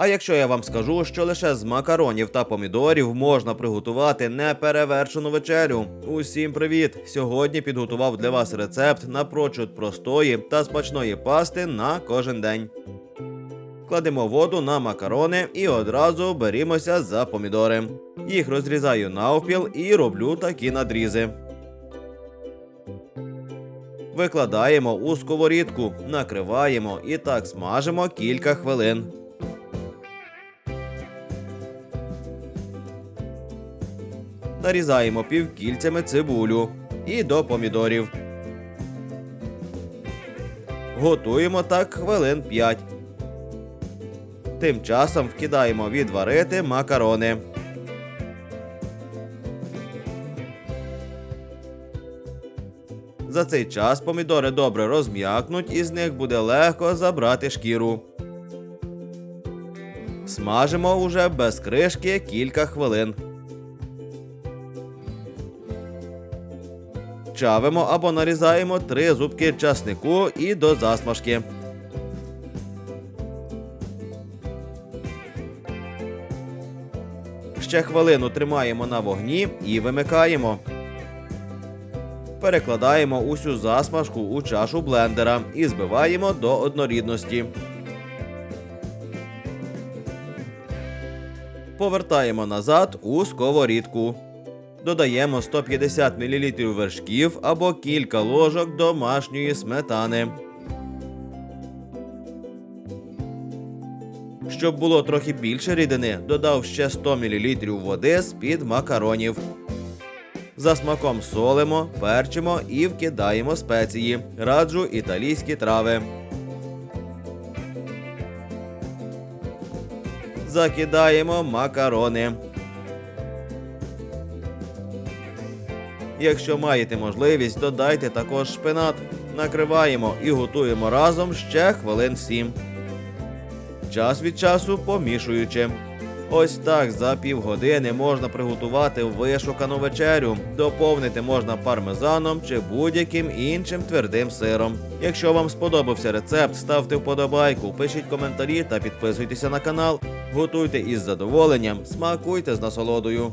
А якщо я вам скажу, що лише з макаронів та помідорів можна приготувати неперевершену вечерю. Усім привіт! Сьогодні підготував для вас рецепт напрочуд простої та смачної пасти на кожен день. Кладемо воду на макарони і одразу берімося за помідори. Їх розрізаю навпіл і роблю такі надрізи. Викладаємо у сковорідку, накриваємо і так смажимо кілька хвилин. Нарізаємо півкільцями цибулю і до помідорів. Готуємо так хвилин 5. Тим часом вкидаємо відварити макарони. За цей час помідори добре розм'якнуть і з них буде легко забрати шкіру. Смажимо уже без кришки кілька хвилин. Чавимо або нарізаємо три зубки часнику і до засмажки. Ще хвилину тримаємо на вогні і вимикаємо. Перекладаємо усю засмажку у чашу блендера і збиваємо до однорідності. Повертаємо назад у сковорідку. Додаємо 150 мл вершків або кілька ложок домашньої сметани. Щоб було трохи більше рідини, додав ще 100 мл води з-під макаронів. За смаком солимо, перчимо і вкидаємо спеції. Раджу італійські трави. Закидаємо макарони. Якщо маєте можливість, додайте також шпинат. Накриваємо і готуємо разом ще хвилин 7. Час від часу помішуючи. Ось так за півгодини можна приготувати вишукану вечерю. Доповнити можна пармезаном чи будь-яким іншим твердим сиром. Якщо вам сподобався рецепт, ставте вподобайку, пишіть коментарі та підписуйтеся на канал. Готуйте із задоволенням, смакуйте з насолодою.